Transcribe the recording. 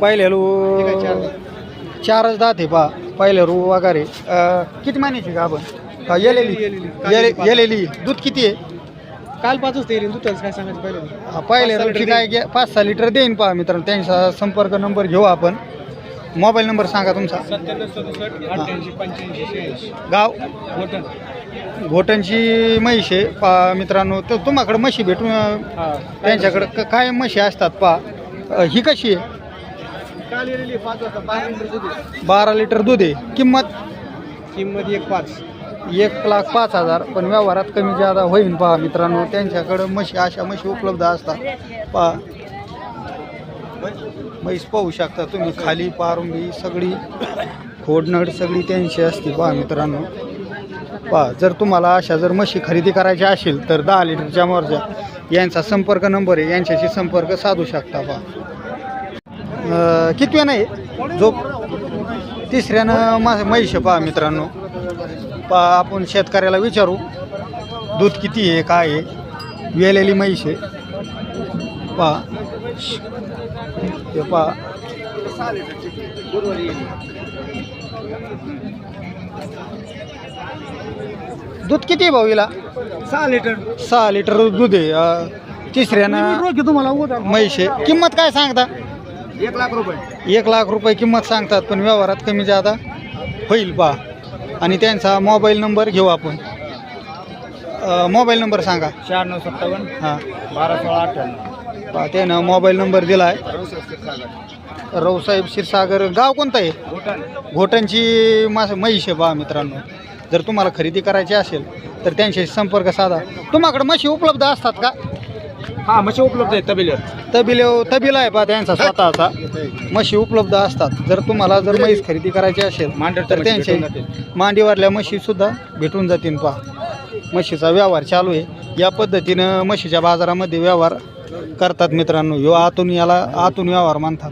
पहिले रू. चारच दात आहे पा. पहिले रू वगैरे. अं, किती महिन्याची का आपण? येलेली. येले- येलेली. दूध किती आहे? काल पाचच ते दुधाच काय सांगायचं पहिले? हा, पहिले रूची काय घ्या पाच सहा लिटर देईन पहा मित्रांनो. त्यांचा संपर्क नंबर घेऊ आपण. मोबाईल नंबर सांगा तुमचा. सत्त्याण्णव सदुसष्ट अठ्ठ्याऐंशी पंच्याऐंशी शहाऐंशी गाव? घोटणची म्हैस आहे पा मित्रांनो. तर तुम्हाकडे म्हशी भेटून हा त्यांच्याकडे क- काय म्हशी असतात पा? अं, ही कशी आहे. बारा लिटर दूध आहे. किंमत? किंमत एक पाच. एक लाख पाच हजार. पण व्यवहारात कमी जादा होईन पहा मित्रांनो. त्यांच्याकडं म्हशी अशा म्हशी उपलब्ध असतात. पहा. म्हैस पाहू शकता तुम्ही. खाली पारुंबी सगळी. खोडनड सगळी त्यांची असते पहा मित्रांनो. पहा जर तुम्हाला अशा जर म्हशी खरेदी करायची असेल तर दहा लिटरच्या मोरच्या यांचा संपर्क नंबर आहे. यांच्याशी संपर्क साधू शकता पहा. कितव्या नाही? जो तिसऱ्यानं मा म्हैस पहा मित्रांनो. पा आपण शेतकऱ्याला विचारू दूध किती आहे काय आहे? वेलेली म्हैस आहे. पा ते पा दूध किती आहे भाऊ हिला? सहा लिटर. सहा लिटर दूध आहे. तिसऱ्यानं तुम्हाला म्हैस आहे. किंमत काय सांगता? एक लाख रुपये. एक लाख रुपये किंमत सांगतात पण व्यवहारात कमी जादा होईल पा आणि त्यांचा मोबाईल नंबर घेऊ आपण. मोबाईल नंबर सांगा. शहाण्णव सत्तावन्न हां. बारा सोळा अठ्ठ्याण्णव. पहा त्यानं मोबाईल नंबर दिला आहे रावसाहेब क्षीरसागर गाव कोणतं आहे घोटणची मास म्हैस आहे पहा मित्रांनो. जर तुम्हाला खरेदी करायची असेल तर त्यांच्याशी संपर्क साधा. तुम्हाकडे म्हशी उपलब्ध असतात का? हा म्हशी उपलब्ध आहेत तबेल्यावर. तबिले तबिला आहे पहा त्यांचा स्वतःचा. म्हशी उपलब्ध असतात. जर तुम्हाला जर म्हैस खरेदी करायची असेल मांडर तर त्यांचे मांडीवरल्या म्हशी सुद्धा भेटून जातील पहा म्हशीचा व्यवहार चालू आहे. या पद्धतीनं म्हशीच्या बाजारामध्ये व्यवहार करतात मित्रांनो. ह्यो आतून याला आतून व्यवहार मानतात.